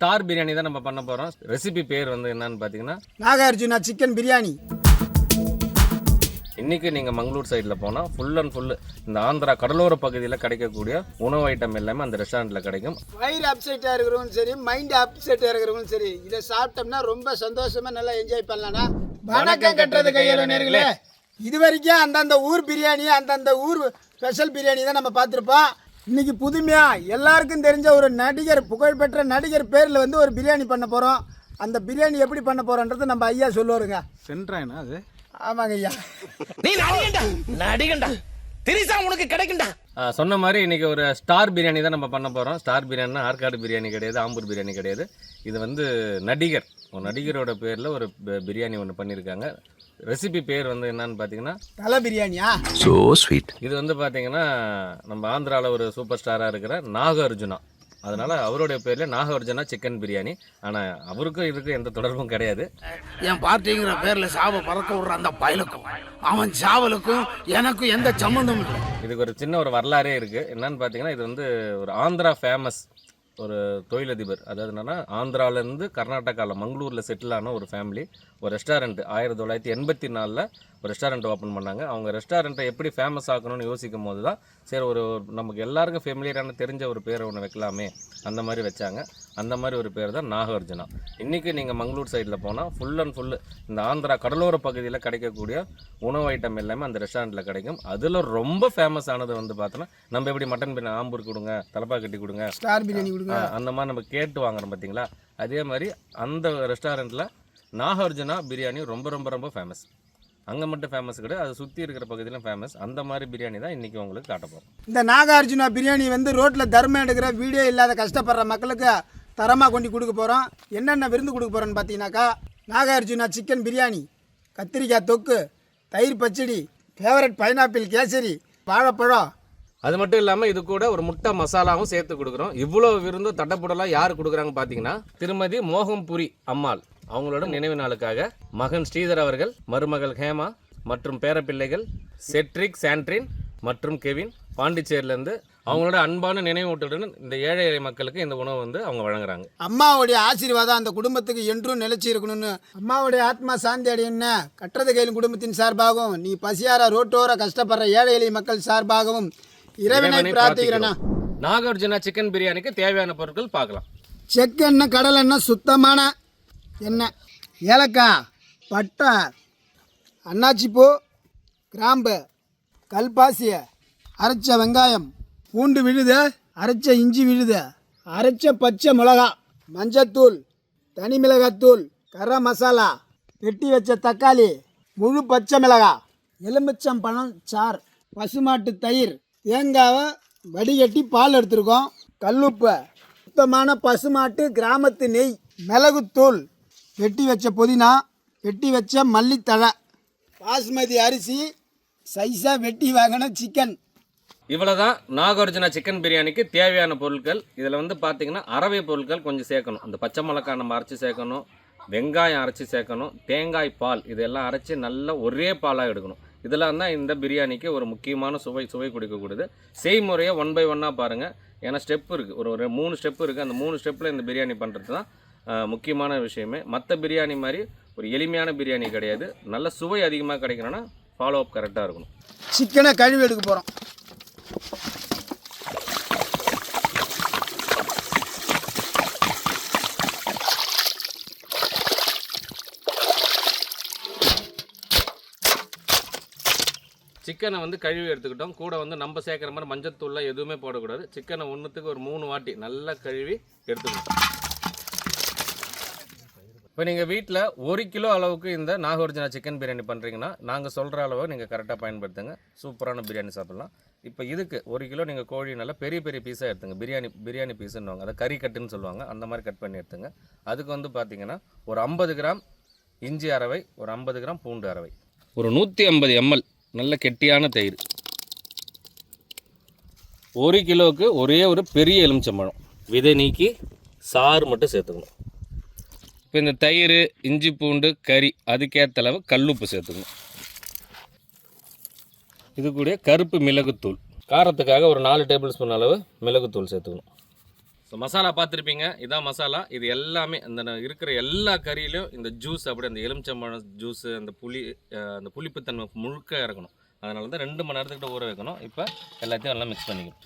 Star biryani தான் நம்ம பண்ண போகிறோம் ரெசிபி பேர் வந்து என்னன்னு பார்த்தீங்கன்னா நாகார்ஜுனா சிக்கன் பிரியாணி. இன்றைக்கி நீங்கள் மங்களூர் சைடில் போனால் ஃபுல் அண்ட் ஃபுல் இந்த ஆந்திரா கடலோர பகுதியில் கிடைக்கக்கூடிய உணவு ஐட்டம் எல்லாமே அந்த ரெஸ்டாரண்ட்டில் கிடைக்கும். வயிறு அப்செட்டாக இருக்கிறவங்களும் சரி மைண்ட் அப்செட்டாக இருக்கிறவங்களும் சரி இதை சாப்பிட்டோம்னா ரொம்ப சந்தோஷமாக நல்லா என்ஜாய் பண்ணலாம்னா வணக்கம் கட்டுறது கையில் நேர்களே. இது வரைக்கும் அந்தந்த ஊர் பிரியாணி அந்தந்த ஊர் ஸ்பெஷல் பிரியாணி தான் நம்ம பார்த்துருப்போம். இன்னைக்கு புதுமையா எல்லாருக்கும் தெரிஞ்ச ஒரு நடிகர் புகழ்பெற்ற நடிகர் பேரில் வந்து ஒரு பிரியாணி பண்ண போகிறோம் அந்த பிரியாணி எப்படி பண்ண போகிறோன்றது நம்ம ஐயா சொல்லுவாருங்க. சென்ட்ராயினா அது? ஆமாங்க ஐயா. நீ நடிகண்டா நடிகண்டா திரிசா உனக்கு கிடைக்கும்டா. ஆ, சொன்ன மாதிரி இன்றைக்கி ஒரு ஸ்டார் பிரியாணி தான் நம்ம பண்ண போகிறோம் ஸ்டார் பிரியாணினா ஆற்காடு பிரியாணி கிடையாது ஆம்பூர் பிரியாணி கிடையாது. இது வந்து நடிகர். ஒரு நடிகரோட பேரில் ஒரு பிரியாணி ஒன்று பண்ணியிருக்காங்க ரெசிபி பேர் வந்து என்னன்னு பார்த்தீங்கன்னா தலை பிரியாணியா? சோ ஸ்வீட் இது வந்து பார்த்தீங்கன்னா நம்ம ஆந்திராவில் ஒரு சூப்பர் ஸ்டாராக இருக்கிற நாகார்ஜுனா. அதனால அவருடைய பேரில் நாகார்ஜுனா சிக்கன் பிரியாணி. ஆனால் அவருக்கும் இதுக்கும் எந்த தொடர்பும் கிடையாது. என் பார்ட்டிங்கிற பேர்ல சாவை பறக்க விடுற அந்த பயலுக்கும் அவன் சாவலுக்கும் எனக்கும் எந்த சம்மந்தமும் இல்லை. இதுக்கு ஒரு சின்ன ஒரு வரலாறே இருக்குது என்னன்னு பார்த்தீங்கன்னா இது வந்து ஒரு ஆந்திரா ஃபேமஸ் ஒரு தொழிலதிபர். அதாவது என்னன்னா ஆந்திராவிலேருந்து கர்நாடகாவில் மங்களூரில் செட்டில் ஆன ஒரு ஃபேமிலி ஒரு ரெஸ்டாரண்ட் ஆயிரத்தி தொள்ளாயிரத்தி எண்பத்தி நாலில் ஒரு ரெஸ்டாரண்ட் ஓப்பன் பண்ணாங்க. அவங்க ரெஸ்டாரண்ட்டை எப்படி ஃபேமஸ் ஆக்கணும்னு யோசிக்கும் போது தான் சரி ஒரு நமக்கு எல்லாருக்கும் ஃபெமிலியரான தெரிஞ்ச ஒரு பேரை ஒன்று வைக்கலாமே அந்த மாதிரி வச்சாங்க. அந்த மாதிரி ஒரு பேர் தான் நாகார்ஜுனா. இன்றைக்கி நீங்கள் மங்களூர் சைடில் போனால் ஃபுல் அண்ட் ஃபுல் இந்த ஆந்திரா கடலோர பகுதியில் கிடைக்கக்கூடிய உணவு ஐட்டம் எல்லாமே அந்த ரெஸ்டாரண்ட்டில் கிடைக்கும். அதில் ரொம்ப ஃபேமஸ் ஆனது வந்து பார்த்தோன்னா நம்ம எப்படி மட்டன் பிரியாணி ஆம்பூர் கொடுங்க தலப்பா கட்டி கொடுங்க ஸ்டார் பிரியாணி கொடுங்க. அந்த மாதிரி நம்ம கேட்டு வாங்குறோம் பார்த்தீங்களா அதே மாதிரி அந்த ரெஸ்டாரண்ட்டில் நாகார்ஜுனா பிரியாணி ரொம்ப ரொம்ப ரொம்ப ஃபேமஸ் அங்கே மட்டும் ஃபேமஸ் கிடையாது. அது சுற்றி இருக்கிற பகுதியிலும் ஃபேமஸ் அந்த மாதிரி பிரியாணி தான் இன்றைக்கி உங்களுக்கு காட்ட போகிறோம் இந்த நாகார்ஜுனா பிரியாணி வந்து ரோட்டில் தர்மம் எடுக்கிற வீடியோ இல்லாத கஷ்டப்படுற மக்களுக்கு தரமாக கொண்டு கொடுக்க போகிறோம் என்னென்ன விருந்து கொடுக்க போகிறோன்னு பார்த்தீங்கன்னாக்கா நாகார்ஜுனா சிக்கன் பிரியாணி கத்திரிக்காய் தொக்கு தயிர் பச்சடி ஃபேவரட் பைனாப்பிள் கேசரி வாழைப்பழம். அது மட்டும் இல்லாமல் இது கூட ஒரு முட்டை மசாலாவும் சேர்த்து கொடுக்குறோம். இவ்வளோ விருந்தும் தட்டப்புடலாம் யார் கொடுக்குறாங்க பார்த்தீங்கன்னா திருமதி மோகம்புரி அம்மாள். அவங்களோட நினைவு நாளுக்காக மகன் ஸ்ரீதர் அவர்கள் மருமகள் ஹேமா மற்றும் பேரப்பிள்ளைகள் செட்ரிக் சாண்ட்ரின் மற்றும் கெவின் பாண்டிச்சேரியிலேருந்து அவங்களோட அன்பான நினைவூட்டுடன் இந்த ஏழை எளிய மக்களுக்கு இந்த உணவு வந்து அவங்க வழங்குறாங்க. அம்மாவுடைய ஆசீர்வாதம் அந்த குடும்பத்துக்கு என்றும் நிலைச்சி இருக்கணும்னு. அம்மாவுடைய ஆத்மா சாந்தி அடையணும்னு கட்டுறது கையில் குடும்பத்தின் சார்பாகவும் நீ பசியார ரோட்டோர கஷ்டப்படுற ஏழை எளிய மக்கள் சார்பாகவும் இறைவனை இறைவனை பிரார்த்திக்கிறேனா? பிரார்த்திக்கிறோம். நாகார்ஜுனா சிக்கன் பிரியாணிக்கு தேவையான பொருட்கள் பார்க்கலாம். செக்கெண்ணெய் கடல் எண்ணெய் சுத்தமான எண்ணெய் ஏலக்காய் பட்டை அன்னாச்சிப்பூ கிராம்பு கல்பாசிய அரைச்ச வெங்காயம் பூண்டு விழுது அரைச்ச இஞ்சி விழுது அரைச்ச பச்சை மிளகா மஞ்சத்தூள் தனி மிளகாத்தூள் கர மசாலா வெட்டி வச்ச தக்காளி முழு பச்சை மிளகா எலுமிச்சம் பழம் சார் பசுமாட்டு தயிர் தேங்காவை வடிகட்டி பால் எடுத்திருக்கோம் கல்லுப்பு சுத்தமான பசுமாட்டு கிராமத்து நெய் மிளகுத்தூள் வெட்டி வச்ச புதினா வெட்டி வச்ச மல்லித்தழை பாஸ்மதி அரிசி சைஸாக வெட்டி வாங்கின சிக்கன் இவ்வளோதான் நாகார்ஜுனா சிக்கன் பிரியாணிக்கு தேவையான பொருட்கள். இதில் வந்து பார்த்திங்கன்னா அரவை பொருட்கள் கொஞ்சம் சேர்க்கணும். அந்த பச்சை மிளகாய் நம்ம அரைச்சி சேர்க்கணும் வெங்காயம் அரைச்சி சேர்க்கணும் தேங்காய் பால் இதெல்லாம் அரைச்சி நல்லா ஒரே பாலாக எடுக்கணும். இதெல்லாம் தான் இந்த பிரியாணிக்கு ஒரு முக்கியமான சுவை சுவை கொடுக்கக்கூடியது. செய்முறையை ஒன் பை ஒன்னாக பாருங்கள் ஏன்னா ஸ்டெப் இருக்குது ஒரு ஒரு மூணு ஸ்டெப் இருக்குது அந்த மூணு ஸ்டெப்பில் இந்த பிரியாணி பண்ணுறது தான் முக்கியமான விஷயமே. மற்ற பிரியாணி மாதிரி ஒரு எளிமையான பிரியாணி கிடையாது. நல்ல சுவை அதிகமாக கிடைக்கணும்னா ஃபாலோ அப் கரெக்டாக இருக்கணும். சிக்கனை கழுவி எடுக்க போகிறோம் சிக்கனை வந்து கழுவி எடுத்துக்கிட்டோம். கூட வந்து நம்ம சேர்க்குற மாதிரி மஞ்சத்தூள்லாம் எதுவுமே போடக்கூடாது. சிக்கனை ஒன்றுத்துக்கு ஒரு மூணு வாட்டி நல்லா கழுவி எடுத்துக்கணும். இப்போ நீங்கள் வீட்டில் ஒரு கிலோ அளவுக்கு இந்த நாகார்ஜுனா சிக்கன் பிரியாணி பண்ணுறீங்கன்னா நாங்கள் சொல்கிற அளவை நீங்கள் கரெக்டாக பயன்படுத்துங்க. சூப்பரான பிரியாணி சாப்பிட்லாம். இப்போ இதுக்கு ஒரு கிலோ நீங்கள் கோழி நல்லா பெரிய பெரிய பீஸாக எடுத்துங்க. பிரியாணி பிரியாணி பீஸுன்னுவாங்க அதை கறி கட்டுன்னு சொல்லுவாங்க. அந்த மாதிரி கட் பண்ணி எடுத்துங்க. அதுக்கு வந்து பார்த்தீங்கன்னா ஒரு ஐம்பது கிராம் இஞ்சி அரவை ஒரு ஐம்பது கிராம் பூண்டு அரவை. ஒரு நூற்றி ஐம்பது எம்எல் நல்ல கெட்டியான தயிர். ஒரு கிலோவுக்கு ஒரே ஒரு பெரிய எலுமிச்சம்பழம். விதை நீக்கி சாறு மட்டும் சேர்த்துக்கணும். இப்போ இந்த தயிர் இஞ்சி பூண்டு கறி அதுக்கேற்ற அளவு கல்லுப்பு சேர்த்துக்கணும். இது கூட கருப்பு மிளகுத்தூள். காரத்துக்காக ஒரு நாலு டேபிள் ஸ்பூன் அளவு மிளகுத்தூள் சேர்த்துக்கணும். ஸோ மசாலா பார்த்துருப்பீங்க. இதான் மசாலா. இது எல்லாமே அந்த இருக்கிற எல்லா கறியிலையும் இந்த ஜூஸ் அப்படி அந்த எலுமிச்சம்பழம் ஜூஸு அந்த புளி அந்த புளிப்புத்தன்மை முழுக்க இறக்கணும். அதனால தான் ரெண்டு மணி நேரத்துக்கிட்ட ஊற வைக்கணும். இப்போ எல்லாத்தையும் நல்லா மிக்ஸ் பண்ணிக்கணும்.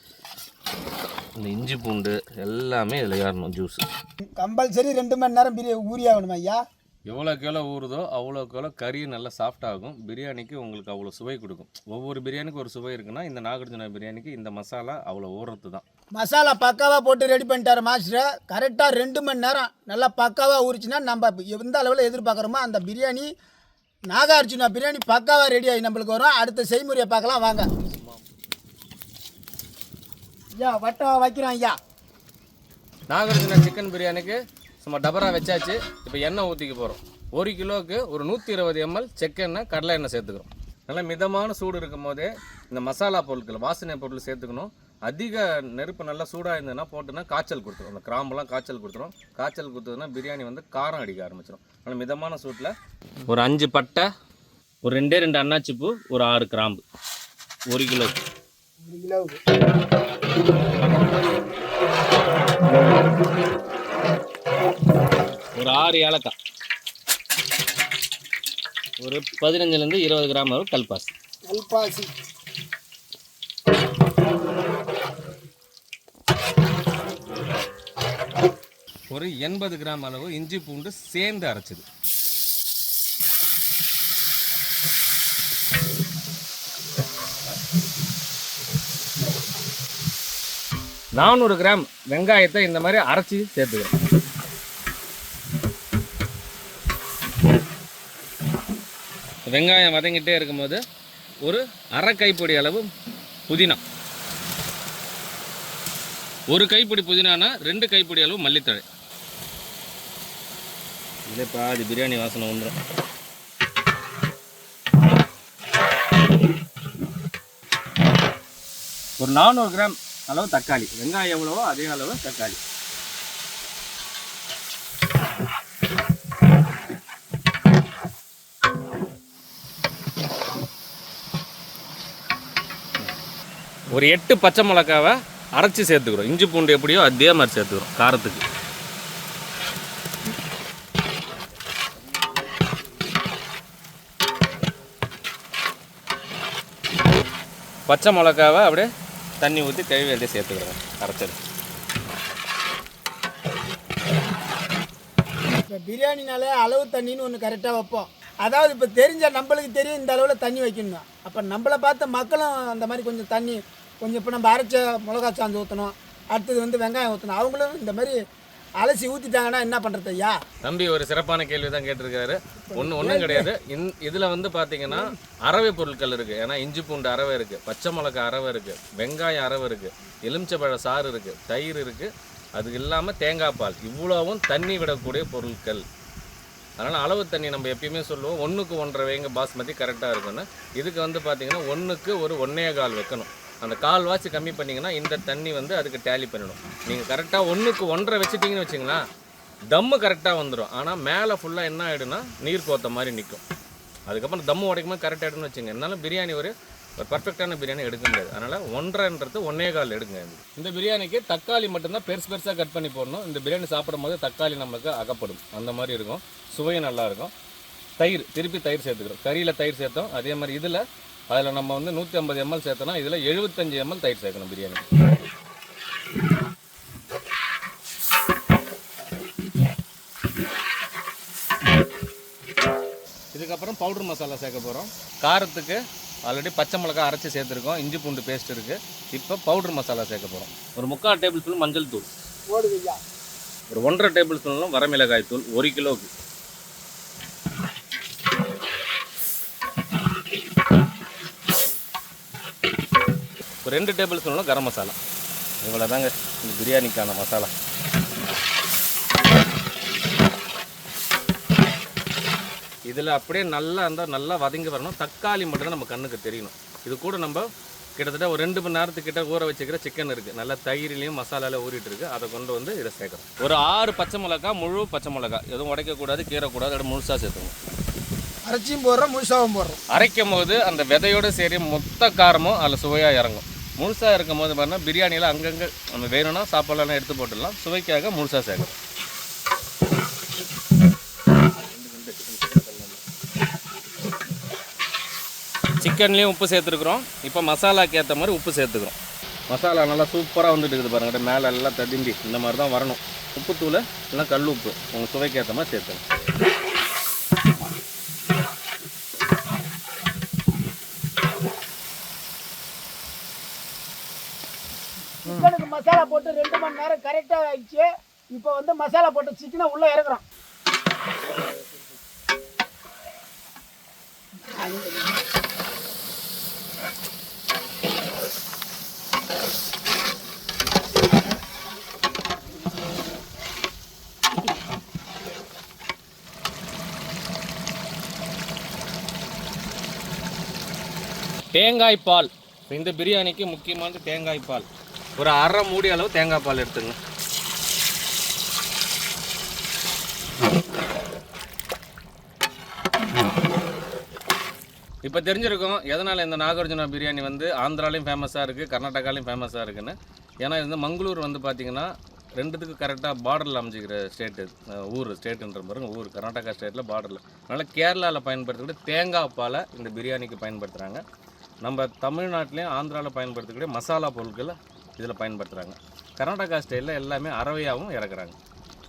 இந்த இஞ்சி பூண்டு எல்லாமே இதில் ஏறணும் ஜூஸ் கம்பல்சரி ரெண்டு மணி நேரம் பிரியா ஊறி ஆகணும் ஐயா? எவ்வளோக்கு எவ்வளோ ஊறுதோ அவ்வளோக்கு எவ்வளோ கறி நல்லா சாஃப்ட் ஆகும். பிரியாணிக்கு உங்களுக்கு அவ்வளோ சுவை கொடுக்கும். ஒவ்வொரு பிரியாணிக்கு ஒரு சுவை இருக்குன்னா இந்த நாகார்ஜுனா பிரியாணிக்கு இந்த மசாலா அவ்வளோ ஊறுறது தான். மசாலா பக்காவாக போட்டு ரெடி பண்ணிட்டாரு மாஸ்டர் கரெக்டாக ரெண்டு மணி நேரம் நல்லா பக்காவாக ஊறிச்சுன்னா நம்ம எந்த அளவில் எதிர்பார்க்குறோமோ அந்த பிரியாணி நாகார்ஜுனா பிரியாணி பக்காவாக ரெடி ஆகி நம்மளுக்கு வரும். அடுத்த செய்முறையை பார்க்கலாம். வாங்க. ஐயா வட்டம் வைக்கிறோம் ஐயா நாகார்ஜுனா சிக்கன் பிரியாணிக்கு சும்மா டபரா வச்சாச்சு. இப்போ எண்ணெய் ஊற்றிக்க போகிறோம் ஒரு கிலோவுக்கு ஒரு நூற்றி இருபது எம்எல் செக்கெண்ணெய் கடலை எண்ணெய் சேர்த்துக்கிறோம். நல்லா மிதமான சூடு இருக்கும் போதே இந்த மசாலா பொருட்கள் வாசனை பொருள் சேர்த்துக்கணும். அதிக நெருப்பு நல்லா சூடாக இருந்ததுன்னா போட்டுனா காய்ச்சல் கொடுத்துரும். அந்த கிராம்பெல்லாம் காய்ச்சல் கொடுத்துரும். காய்ச்சல் கொடுத்ததுன்னா பிரியாணி வந்து காரம் அடிக்க ஆரம்பிச்சிடும் நல்லா மிதமான சூட்டில் ஒரு அஞ்சு பட்டை ஒரு ரெண்டே ரெண்டு அன்னாச்சி பூ ஒரு ஆறு கிராம்பு. ஒரு கிலோக்கு. ஒரு கிலோவுக்கு. ஒரு ஆறு ஏலக்காய். ஒரு பதினஞ்சுலேருந்து இருபது கிராம் அளவு கல்பாசி. கல்பாசி. ஒரு எண்பது கிராம் அளவு இஞ்சி பூண்டு சேர்ந்து அரைச்சது. நானூறு கிராம் வெங்காயத்தை இந்த மாதிரி அரைச்சி சேர்த்துக்கிறேன். வெங்காயம் வதங்கிட்டே இருக்கும்போது ஒரு அரை கைப்பிடி அளவு புதினா. ஒரு கைப்பிடி புதினானா ரெண்டு கைப்பிடி அளவு மல்லித்தழை. இதே பாதி பிரியாணி வாசனை வந்துடும் ஒரு நானூறு கிராம் அளவு தக்காளி. வெங்காயம் எவ்வளவோ அதே அளவு தக்காளி. ஒரு எட்டு பச்சை மிளகாவை அரைச்சி சேர்த்துக்கிறோம். இஞ்சி பூண்டு எப்படியோ அதே மாதிரி சேர்த்துக்கிறோம் காரத்துக்கு. பச்சை மிளகாவை அப்படியே தண்ணி ஊற்றி கழுவி அப்படியே சேர்த்துக்கிறோம் அரைச்சது இப்போ பிரியாணினாலே அளவு தண்ணின்னு ஒன்று கரெக்டாக வைப்போம். அதாவது இப்போ தெரிஞ்ச நம்மளுக்கு தெரியும் இந்த அளவில் தண்ணி வைக்கணும் அப்போ நம்மளை பார்த்த மக்களும் அந்த மாதிரி கொஞ்சம் தண்ணி கொஞ்சம் இப்போ நம்ம அரைச்ச மிளகா சாந்து ஊற்றணும் அடுத்தது வந்து வெங்காயம் ஊற்றணும் அவங்களும் இந்த மாதிரி அலசி ஊற்றிட்டாங்கன்னா என்ன பண்ணுறது ஐயா? தம்பி ஒரு சிறப்பான கேள்வி தான் கேட்டிருக்காரு. ஒன்று ஒன்றும் கிடையாது. இந் இதில் வந்து பார்த்தீங்கன்னா அறவை பொருட்கள் இருக்குது ஏன்னா இஞ்சி பூண்டு அறவை இருக்குது பச்சை மிளகாய் அறவை இருக்குது வெங்காயம் அரவை இருக்குது எலுமிச்சப்பழ சாறு இருக்குது தயிர் இருக்குது அது இல்லாமல் தேங்காய் பால். இவ்வளவும் தண்ணி விடக்கூடிய பொருட்கள். அதனால் அளவு தண்ணி நம்ம எப்பயுமே சொல்லுவோம். ஒன்றுக்கு ஒன்றரை வைங்க பாஸ்மதி கரெக்டாக இருக்குன்னு இதுக்கு வந்து பார்த்திங்கன்னா ஒன்றுக்கு ஒரு ஒன்றே கால் வைக்கணும். அந்த கால்வாசி கம்மி பண்ணிங்கன்னா இந்த தண்ணி வந்து அதுக்கு டேலி பண்ணிடும். நீங்கள் கரெக்டாக ஒன்றுக்கு ஒன்றரை வச்சுட்டிங்கன்னு வச்சிங்களேன் தம்மு கரெக்டாக வந்துடும் ஆனால் மேலே ஃபுல்லாக என்ன ஆகிடும்னா நீர் கோத்த மாதிரி நிற்கும் அதுக்கப்புறம் தம்மு உடைக்கும் கரெக்டாக எடுன்னு வச்சுங்க. இருந்தாலும் பிரியாணி ஒரு ஒரு பர்ஃபெக்டான பிரியாணி எடுக்க முடியாது. அதனால் ஒன்றரைன்றது ஒன்றே கால் எடுங்க. இந்த பிரியாணிக்கு தக்காளி மட்டும்தான் பெருசு பெருசாக கட் பண்ணி போடணும். இந்த பிரியாணி சாப்பிடும் போது தக்காளி நமக்கு அகப்படும். அந்த மாதிரி இருக்கும். சுவையும் நல்லா இருக்கும். தயிர் திருப்பி தயிர் சேர்த்துக்கிறோம். கறியில் தயிர் சேர்த்தோம். அதே மாதிரி இதில் அதில் நம்ம வந்து நூற்றி ஐம்பது எம்எல் சேர்த்தோம்னா இதில் எழுபத்தஞ்சு எம்எல் தயிர் சேர்க்கணும் பிரியாணி. இதுக்கப்புறம் பவுடர் மசாலா சேர்க்க போகிறோம் காரத்துக்கு ஆல்ரெடி பச்சை மிளகாய் அரைச்சி சேர்த்துருக்கோம். இஞ்சி பூண்டு பேஸ்ட் இருக்குது இப்போ பவுடர் மசாலா சேர்க்க போகிறோம் ஒரு முக்கால் டேபிள் ஸ்பூன் மஞ்சள் தூள். ஒரு ஒன்றரை டேபிள் ஸ்பூன்லாம் வரமிளகாய் தூள் ஒரு கிலோவுக்கு. ரெண்டு டேபிள் ஸ்பூன்லாம் கரம் மசாலா. இவ்வளோ தாங்க இந்த பிரியாணிக்கான மசாலா. இதில் அப்படியே நல்லா இருந்தால் நல்லா வதங்கி வரணும். தக்காளி மட்டும் நம்ம கண்ணுக்கு தெரியணும். இது கூட நம்ம கிட்டத்தட்ட ஒரு ரெண்டு மணி நேரத்துக்கிட்ட ஊற வச்சுக்கிற சிக்கன் இருக்குது நல்லா தயிரிலையும் மசாலால ஊறிட்டு இருக்கு. அதை கொண்டு வந்து இதை சேர்க்குறோம் ஒரு ஆறு பச்சை மிளகா முழு பச்சை மிளகா எதுவும் உடைக்கக்கூடாது கீறக்கூடாது. அதை முழுசாக சேர்த்துக்கணும். அரைச்சியும் போடுறோம் முழுசாவும் போடுறோம். அரைக்கும் போது அந்த விதையோட சரி மொத்த காரமும் அதில் சுவையாக இறங்கும். முழுசாக இருக்கும் போது பார்த்தீங்கன்னா பிரியாணியில் அங்கங்கே நம்ம வேணும்னா சாப்பாடெல்லாம் எடுத்து போட்டுடலாம். சுவைக்காக முழுசாக சேர்க்கணும் சிக்கன்லேயும் உப்பு சேர்த்துருக்குறோம். இப்போ மசாலாக்கு ஏற்ற மாதிரி உப்பு சேர்த்துக்கிறோம். மசாலா நல்லா சூப்பராக வந்துட்டு இருக்குது பாருங்க. அப்படியே மேலே எல்லாம் ததும்பி இந்த மாதிரி தான் வரணும். உப்புத்தூள் இல்லைனா கல் உப்பு. உங்கள் சுவைக்கு ஏற்ற மாதிரி சேர்த்துக்கணும் சிக்கனுக்கு மசாலா போட்டு ரெண்டு மணி நேரம் கரெக்டாக ஆயிடுச்சு. இப்போ வந்து மசாலா போட்டு சிக்கனை உள்ளே இறக்குறோம். தேங்காய் பால். இந்த பிரியாணிக்கு முக்கியமானது தேங்காய் பால். ஒரு அரை மூடி அளவு தேங்காய் பால் எடுத்துங்க. இப்போ தெரிஞ்சிருக்கும் எதனால் இந்த நாகார்ஜுனா பிரியாணி வந்து ஆந்திராலையும் ஃபேமஸாக இருக்குது கர்நாடகாலையும் ஃபேமஸாக இருக்குன்னு. ஏன்னா இது வந்து மங்களூர் வந்து பார்த்திங்கன்னா ரெண்டுத்துக்கு கரெக்டாக பார்டரில் அமைஞ்சிக்கிற ஸ்டேட்டு ஊர் ஸ்டேட்டுன்ற பாருங்க ஊர். கர்நாடகா ஸ்டேட்டில் பார்டரில் அதனால் கேரளாவில் பயன்படுத்தக்கூடிய தேங்காய் பாலை இந்த பிரியாணிக்கு பயன்படுத்துகிறாங்க நம்ம தமிழ்நாட்டிலையும் ஆந்திராவில் பயன்படுத்தக்கூடிய மசாலா பொருட்களை இதில் பயன்படுத்துகிறாங்க கர்நாடகா ஸ்டைலில் எல்லாமே அறவையாகவும் இறக்குறாங்க.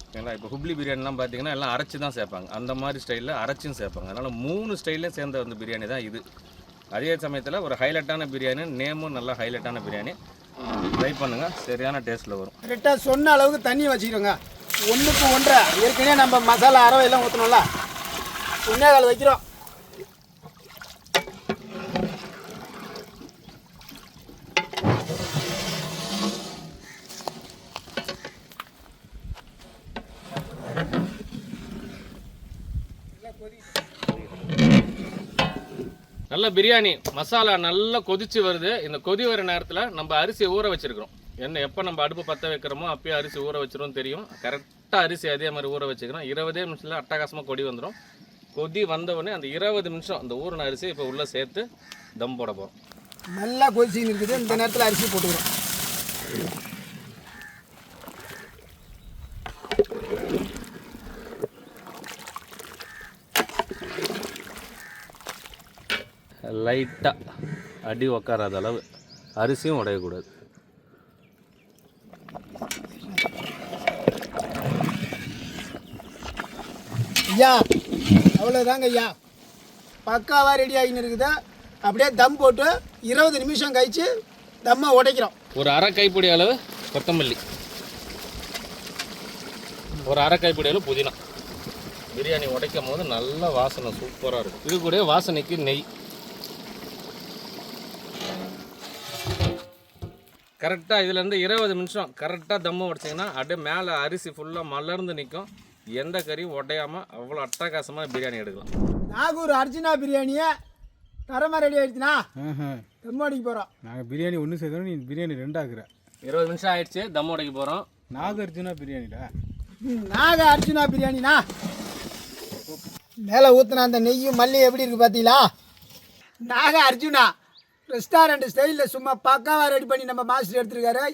ஓகேங்களா இப்போ ஹுப்ளி பிரியாணிலாம் பார்த்தீங்கன்னா எல்லாம் அரைச்சி தான் சேர்ப்பாங்க. அந்த மாதிரி ஸ்டைலில் அரைச்சும் சேர்ப்பாங்க. அதனால் மூணு ஸ்டைலையும் சேர்ந்த வந்து பிரியாணி தான் இது. அதே சமயத்தில் ஒரு ஹைலைட்டான பிரியாணி நேமும் நல்லா ஹைலைட்டான பிரியாணி. ட்ரை பண்ணுங்கள் சரியான டேஸ்ட்டில் வரும். கரெக்டாக சொன்ன அளவுக்கு தண்ணி வச்சுக்கிறோங்க ஒன்றுக்கு ஒன்றரை. ஏற்கனவே நம்ம மசாலா அரவை எல்லாம் ஊற்றணும்ல ஒன்றே கால் வைக்கிறோம். நல்ல பிரியாணி மசாலா நல்லா கொதிச்சு வருது. இந்த கொதி வர நேரத்தில் நம்ம அரிசியை ஊற வச்சிருக்கிறோம். என்ன எப்போ நம்ம அடுப்பு பற்ற வைக்கிறோமோ அப்பயே அரிசி ஊற வச்சிரும் தெரியும். கரெக்டாக அரிசி அதே மாதிரி ஊற வச்சுக்கிறோம். இருபதே நிமிஷத்தில் அட்டகாசமாக கொடி வந்துடும் கொதி வந்தவுடனே அந்த இருபது நிமிஷம் அந்த ஊறின அரிசி இப்போ உள்ளே சேர்த்து தம் போட போகிறோம் நல்லா கொதிச்சு இருக்குது. இந்த நேரத்தில் அரிசி போட்டுக்கிறோம். லைட்டாக அடி உக்காராத அளவு அரிசியும் உடையக்கூடாது. ஐயா அவ்வளோதாங்க ஐயா. பக்காவாக ரெடி ஆகின்னு இருக்குது. அப்படியே தம் போட்டு இருபது நிமிஷம் கழிச்சு தம்மை உடைக்கிறோம். ஒரு அரை கைப்பிடி அளவு கொத்தமல்லி. ஒரு அரை கைப்பிடி அளவு புதினா. பிரியாணி உடைக்கும் போது நல்ல வாசனை சூப்பராக இருக்கும். இது கூட வாசனைக்கு நெய். கரெக்டாக இதுலேருந்து இருபது நிமிஷம் கரெக்டாக தம்மு உடைச்சிங்கன்னா அப்படியே மேலே அரிசி ஃபுல்லாக மலர்ந்து நிற்கும் எந்த கறியும் உடையாமல் அவ்வளோ அட்டகாசமாக பிரியாணி எடுக்கலாம். நாகூர் அர்ஜுனா பிரியாணியை தரமாக ரெடி ஆயிடுச்சுனா தம் அடிக்க போகிறோம் நாங்கள் பிரியாணி ஒன்று சேர்க்கணும் நீ பிரியாணி ரெண்டாக்குற இருபது நிமிஷம் ஆயிடுச்சு தம் உடைக்க போகிறோம் நாகார்ஜுனா பிரியாணிடா. நாக அர்ஜுனா பிரியாணினா? மேலே ஊற்றின அந்த நெய்யும் மல்லி எப்படி இருக்குது பார்த்தீங்களா நாக அர்ஜுனா. ரெஸ்டாரண்ட் ஸ்டைலில் சும்மா பக்காவாக ரெடி பண்ணி நம்ம மாஸ்டர் எடுத்துருக்காரு.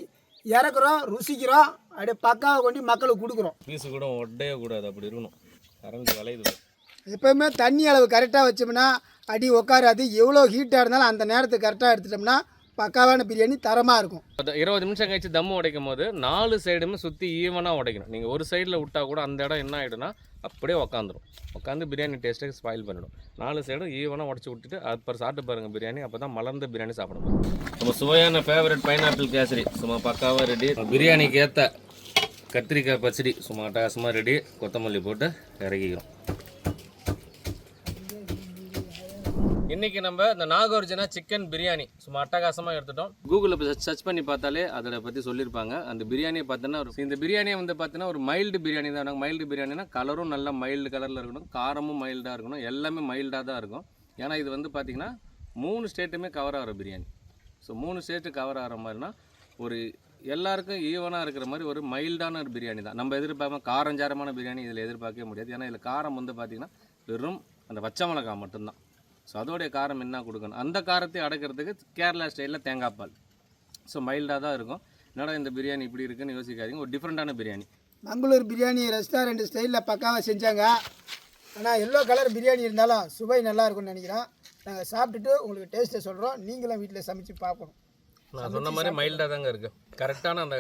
இறக்குறோம் ருசிக்கிறோம். அப்படியே பக்காவை கொண்டு மக்களுக்கு கொடுக்குறோம். பீஸு கூட ஒட்டையே கூடாது அப்படி இருக்கணும். கரண்ட் வளையுது. எப்போவுமே தண்ணி அளவு கரெக்டாக வச்சோம்னா அடி உட்காராது எவ்வளோ ஹீட்டாக இருந்தாலும் அந்த நேரத்துக்கு கரெக்டாக எடுத்துட்டோம்னா பக்காவான பிரியாணி தரமாக இருக்கும். இருபது நிமிஷம் கழிச்சு தம்மு உடைக்கும் போது நாலு சைடுமே சுற்றி ஈவனாக உடைக்கணும். நீங்கள் ஒரு சைடில் விட்டால் கூட அந்த இடம் என்ன ஆகிடும்னா அப்படியே உக்காந்துரும். உட்காந்து பிரியாணி டேஸ்ட்டை ஸ்பாயில் பண்ணிடும். நாலு சைடும் ஈவனாக உடச்சி விட்டுட்டு அப்புறம் சாப்பிட்டு பாருங்கள் பிரியாணி அப்போ தான் மலர்ந்த பிரியாணி சாப்பிடணும் நம்ம சுவையான ஃபேவரட் பைனாப்பிள் கேசரி. சும்மா பக்காவாக ரெடி பிரியாணிக்கு ஏற்ற கத்திரிக்காய் பச்சடி. சும்மா அட்டகாசமாக ரெடி கொத்தமல்லி போட்டு இறக்கிக்கிறோம். இன்னைக்கு நம்ம இந்த நாகார்ஜுனா சிக்கன் பிரியாணி. சும்மா அட்டகாசமாக எடுத்துட்டோம். கூகுளில் சர்ச் பண்ணி பார்த்தாலே அதை பற்றி சொல்லியிருப்பாங்க. அந்த பிரியாணியை பார்த்தோன்னா ஒரு இந்த பிரியாணியை வந்து பார்த்தீங்கன்னா ஒரு மைல்டு பிரியாணி தான். மைல்டு பிரியாணினா கலரும் நல்லா மைல்டு கலரில் இருக்கணும். காரமும் மைல்டாக இருக்கணும். எல்லாமே மைல்டாக தான் இருக்கும். ஏன்னா இது வந்து பார்த்தீங்கன்னா மூணு ஸ்டேட்டுமே கவர் ஆகிற பிரியாணி. ஸோ மூணு ஸ்டேட்டு கவர் ஆகிற மாதிரினா ஒரு எல்லாருக்கும் ஈவனாக இருக்கிற மாதிரி ஒரு மைல்டான ஒரு பிரியாணி தான். நம்ம எதிர்பார்க்க காரஞ்சாரமான பிரியாணி இதில் எதிர்பார்க்கவே முடியாது. ஏன்னா இதில் காரம் வந்து பார்த்திங்கன்னா வெறும் அந்த பச்சை மிளகா மட்டும்தான். ஸோ அதோடைய காரம் என்ன கொடுக்கணும்? அந்த காரத்தை அடக்கிறதுக்கு கேரளா ஸ்டைலில் தேங்காய் பால். ஸோ மைல்டாக தான் இருக்கும். என்னடா இந்த பிரியாணி இப்படி இருக்குன்னு யோசிக்காதீங்க. ஒரு டிஃப்ரெண்ட்டான பிரியாணி. மங்களூர் பிரியாணி ரெஸ்டாரண்ட் ஸ்டைலில் பக்காவாக செஞ்சாங்க. ஆனால் எல்லோ கலர் பிரியாணி இருந்தாலும் சுவை நல்லா இருக்கும்னு நினைக்கிறோம் நாங்கள் சாப்பிட்டுட்டு உங்களுக்கு டேஸ்ட்டை சொல்கிறோம் நீங்களும் வீட்டில் சமைச்சு பார்க்கணும். நான் சொன்ன மாதிரி மைல்டாக தாங்க இருக்குது கரெக்டான அந்த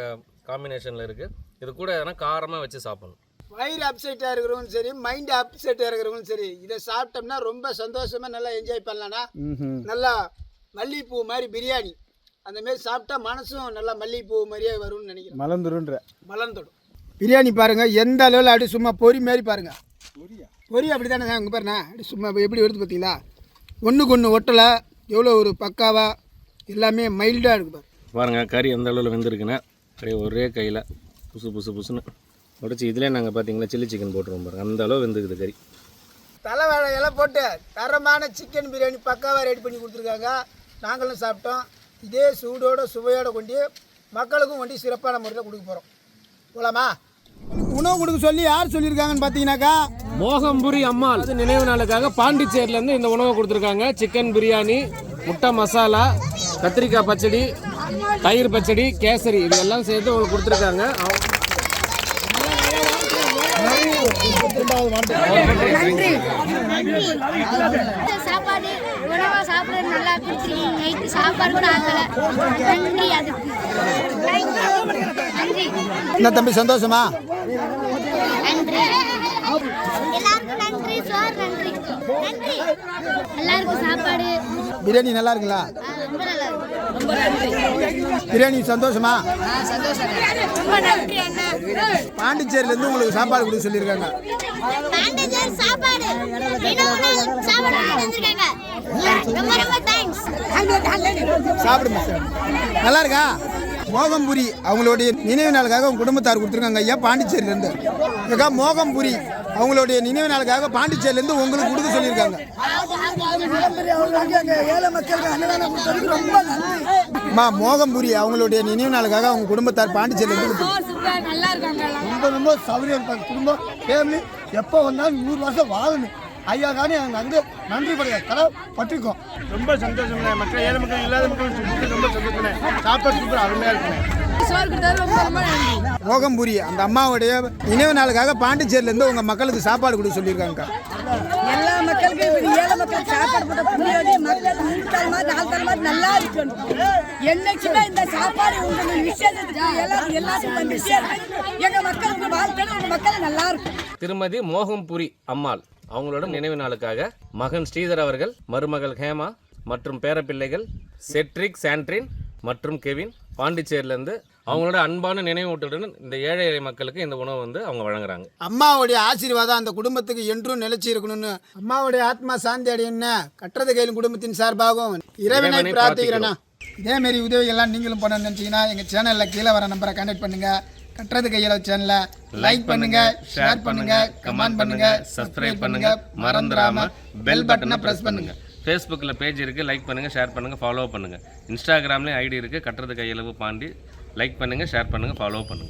காம்பினேஷனில் இருக்குது இது கூட எதனா காரமாக வச்சு சாப்பிடணும். வயிறு அப்செட்டாக இருக்கிறவங்களும் சரி மைண்டு அப்செட்டாக இருக்கிறவங்களும் சரி இதை சாப்பிட்டோம்னா ரொம்ப சந்தோஷமாக நல்லா என்ஜாய் பண்ணலாம்னா நல்லா மல்லிகைப்பூ மாதிரி பிரியாணி அந்த மாதிரி சாப்பிட்டா மனசும் நல்லா மல்லிகைப்பூ மாதிரியே வரும்னு நினைக்கிறேன். மலர்ந்துருன்ற மலர்ந்துடும். பிரியாணி பாருங்கள் எந்த அளவில் அப்படி சும்மா பொரி மாதிரி பாருங்கள் பொரி அப்படி தானே அங்கே பாருண்ணா அப்படி சும்மா எப்படி வருது பார்த்தீங்களா? ஒன்றுக்கு ஒன்று ஒட்டலை எவ்வளோ ஒரு பக்காவா எல்லாமே மைல்டாக இருக்கு பாரு. பாருங்கள் கறி எந்த அளவில் வெந்திருக்குன்னா அப்படியே ஒரே கையில் புசு புசு புசுன்னு. உடச்சி இதிலே நாங்கள் பார்த்தீங்களா சில்லி சிக்கன் போட்டுருவோம் பாருங்க. அந்த அளவு வெந்துக்குது கறி. தலைவாழை இலை போட்டு தரமான சிக்கன் பிரியாணி பக்காவாக ரெடி பண்ணி கொடுத்துருக்காங்க. நாங்களும் சாப்பிட்டோம். இதே சூடோட சுவையோட கொண்டு மக்களுக்கும் கொண்டு சிறப்பான முறையில் கொடுக்க போகிறோம் போலாமா? உணவு கொடுக்க சொல்லி யார் சொல்லியிருக்காங்கன்னு பார்த்தீங்கன்னாக்கா மோகம்புரி அம்மாள். நினைவு நாளுக்காக பாண்டிச்சேரியிலேருந்து இந்த உணவை கொடுத்துருக்காங்க. சிக்கன் பிரியாணி முட்டை மசாலா கத்திரிக்காய் பச்சடி தயிர் பச்சடி கேசரி இது எல்லாம் சேர்த்து உங்களுக்கு கொடுத்துருக்காங்க. சாப்பாடு உணவா சாப்பிட நல்லா கொடுத்துருக்கீங்க நைட்டு சாப்பாடு கூட ஆகல. நன்றி அதுக்கு. நன்றி. என்ன தம்பி சந்தோஷமா? நன்றி. எல்லாருக்கும் நன்றி சார் நன்றி. நன்றி. எல்லாருக்கும் சாப்பாடு. பிரியாணி நல்லா இருக்குங்களா? ரொம்ப நல்லா இருக்கு. பிரியாணி சந்தோஷமா? ரொம்ப நன்றி அண்ணா. பாண்டிச்சேரியிலேருந்து உங்களுக்கு சாப்பாடு கொடுக்க சொல்லியிருக்காங்க. மேனேஜர் சாப்பாடு. தினமும் நாள் சாப்பாடு வந்திருக்காங்க. ரொம்ப ரொம்ப தேங்க்ஸ் சாப்பிடுங்க. சார் நல்லா இருக்கா? மோகம்புரி அவங்களுடைய நினைவு நாளுக்காக அவங்க குடும்பத்தார் கொடுத்துருக்காங்க ஐயா பாண்டிச்சேரியிலேருந்து. ஏக்கா மோகம்புரி அவங்களுடைய நினைவு நாளுக்காக பாண்டிச்சேரியிலேருந்து உங்களுக்கு கொடுக்க சொல்லியிருக்காங்க. அம்மா மோகம்புரி அவங்களுடைய நினைவு நாளுக்காக அவங்க குடும்பத்தார் பாண்டிச்சேரியிலேருந்து கொடுத்து நல்லா இருக்காங்க ரொம்ப ரொம்ப இருப்பாங்க குடும்பம் ஃபேமிலி எப்போ வந்தாலும் நூறு வருஷம் வாழணும். ஐயா காணி அங்கே வந்து நன்றி படைய கடை பட்டிருக்கோம் ரொம்ப சந்தோஷம் மக்கள் ஏழை மக்கள் இல்லாத மக்கள் ரொம்ப சந்தோஷம் சாப்பாடு சூப்பர் அருமையாக இருக்குண்ணே மோகம்புரி அந்த அம்மாவுடைய நினைவு நாளுக்காக பாண்டிச்சேரியிலேருந்து உங்கள் மக்களுக்கு சாப்பாடு கொடுக்க சொல்லியிருக்காங்க எல்லா மக்களுக்கும் ஏழை மக்களுக்கு சாப்பாடு போட்ட புண்ணியோடி மக்கள் மூணு தலைமா நாலு தலைமா நல்லா இருக்கணும். என்னைக்குமே இந்த சாப்பாடு உங்களுக்கு விசேஷத்துக்கு எல்லாரும் எல்லாத்துக்கும் வந்து சேரும் எங்க மக்களுக்கு வாழ்க்கணும் உங்க மக்கள் நல்லா இருக்கும் திருமதி மோகம்புரி அம்மாள். அவங்களோட நினைவு நாளுக்காக மகன் ஸ்ரீதர் அவர்கள் மருமகள் ஹேமா மற்றும் பேரப்பிள்ளைகள் செட்ரிக் சாண்ட்ரின் மற்றும் கெவின் பாண்டிச்சேரியிலேருந்து அவங்களோட அன்பான நினைவூட்டலுடன் இந்த ஏழை எளிய மக்களுக்கு இந்த உணவு வந்து அவங்க வழங்குறாங்க. அம்மாவுடைய ஆசீர்வாதம் அந்த குடும்பத்துக்கு என்றும் நிலைச்சி இருக்கணும்னு. அம்மாவுடைய ஆத்மா சாந்தி அடையணும்னு கட்டுறது கையில் குடும்பத்தின் சார்பாகவும் இறைவனை பிரார்த்திக்கிறேன்னா இதேமாரி உதவிகள்லாம் நீங்களும் பண்ணணும்னு நினச்சிங்கன்னா எங்கள் சேனலில் கீழே வர நம்பரை கான்டாக்ட் பண்ணுங்க. கட்டுறது கையில் சேனலை லைக் பண்ணுங்க ஷேர் பண்ணுங்க கமெண்ட் பண்ணுங்க சப்ஸ்கிரைப் பண்ணுங்க மறந்துடாம பெல் பட்டனை ப்ரெஸ் பண்ணுங்க. ஃபேஸ்புக்கில் பேஜ் இருக்குது லைக் பண்ணுங்கள் ஷேர் பண்ணுங்கள் ஃபாலோ பண்ணுங்கள் இன்ஸ்டாகிராம்லேயும் ஐடி இருக்குது கட்டுறது கையளவு பாண்டி. லைக் பண்ணுங்கள் ஷேர் பண்ணுங்கள் ஃபாலோ பண்ணுங்கள்